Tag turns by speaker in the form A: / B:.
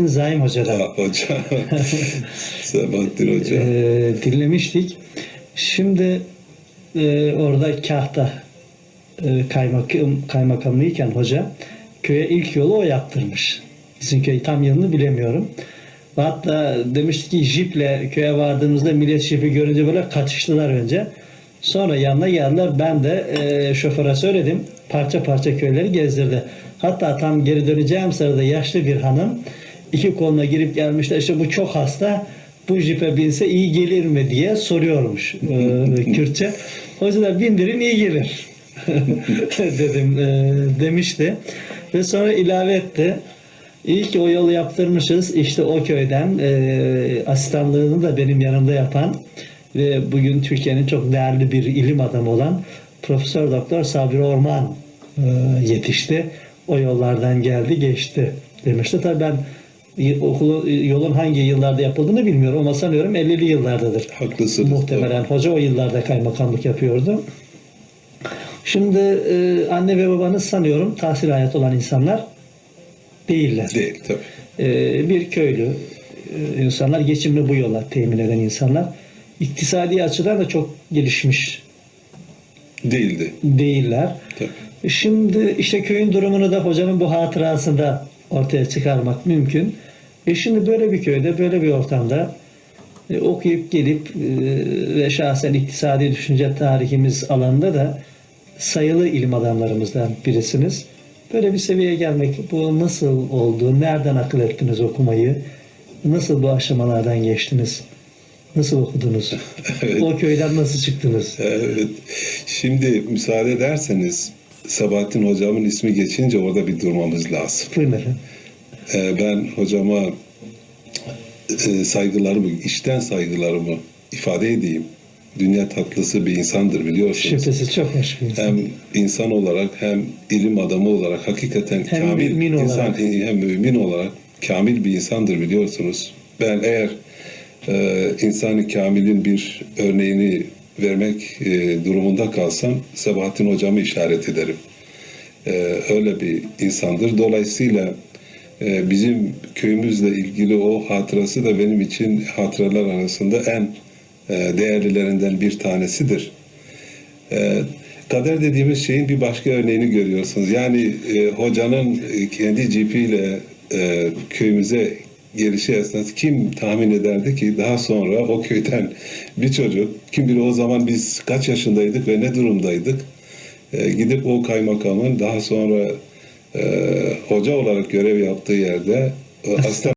A: Zaim Hoca'dan
B: Ha, Hoca. Sabahattin Hoca.
A: e, dinlemiştik. Şimdi e, orada Kahta e, kaymakam, kaymakamlıyken hoca köye ilk yolu o yaptırmış. Bizim köy tam yılını bilemiyorum. Hatta demişti ki jiple köye vardığımızda millet jipi görünce böyle kaçıştılar önce. Sonra yanına geldiler. Ben de e, şoföre söyledim. Parça parça köyleri gezdirdi. Hatta tam geri döneceğim sırada yaşlı bir hanım iki koluna girip gelmişler. İşte bu çok hasta. Bu jipe binse iyi gelir mi diye soruyormuş e, Kürtçe. Hoca da bindirin iyi gelir dedim e, demişti. Ve sonra ilave etti. İyi ki o yolu yaptırmışız. İşte o köyden e, asistanlığını da benim yanımda yapan ve bugün Türkiye'nin çok değerli bir ilim adamı olan Profesör Doktor Sabri Orman e, yetişti. O yollardan geldi geçti demişti. Tabii ben okulu yolun hangi yıllarda yapıldığını bilmiyorum ama sanıyorum 50'li yıllardadır.
B: Haklısınız.
A: Muhtemelen hoca o yıllarda kaymakamlık yapıyordu. Şimdi e, anne ve babanız sanıyorum tahsil hayatı olan insanlar değiller.
B: Değil tabii.
A: E, bir köylü e, insanlar geçimini bu yolla temin eden insanlar. İktisadi açıdan da çok gelişmiş
B: Değildi.
A: değiller.
B: Tabii.
A: Şimdi işte köyün durumunu da hocanın bu hatırasında ortaya çıkarmak mümkün. E şimdi böyle bir köyde, böyle bir ortamda e, okuyup gelip e, ve şahsen iktisadi düşünce tarihimiz alanında da sayılı ilim adamlarımızdan birisiniz. Böyle bir seviyeye gelmek bu nasıl oldu? Nereden akıl ettiniz okumayı? Nasıl bu aşamalardan geçtiniz? Nasıl okudunuz? O köyden nasıl çıktınız?
B: Evet. Şimdi müsaade ederseniz Sabahattin hocamın ismi geçince orada bir durmamız lazım.
A: Buyurun efendim.
B: Ee, ben hocama e, saygılarımı, içten saygılarımı ifade edeyim. Dünya tatlısı bir insandır biliyorsunuz.
A: Şüphesiz çok hoş bir insan.
B: Hem insan olarak hem ilim adamı olarak hakikaten
A: Hem
B: kamil
A: mümin
B: insan
A: olarak.
B: hem mümin olarak kamil bir insandır biliyorsunuz. Ben eğer e, insan kamilin bir örneğini vermek e, durumunda kalsam Sabahattin hocamı işaret ederim. E, öyle bir insandır. Dolayısıyla e, bizim köyümüzle ilgili o hatırası da benim için hatıralar arasında en e, değerlilerinden bir tanesidir. E, kader dediğimiz şeyin bir başka örneğini görüyorsunuz. Yani e, hocanın kendi cipiyle e, köyümüze gelişi esnası kim tahmin ederdi ki daha sonra o köyden bir çocuk, kim bilir o zaman biz kaç yaşındaydık ve ne durumdaydık, e, gidip o kaymakamın daha sonra e, hoca olarak görev yaptığı yerde e, aslan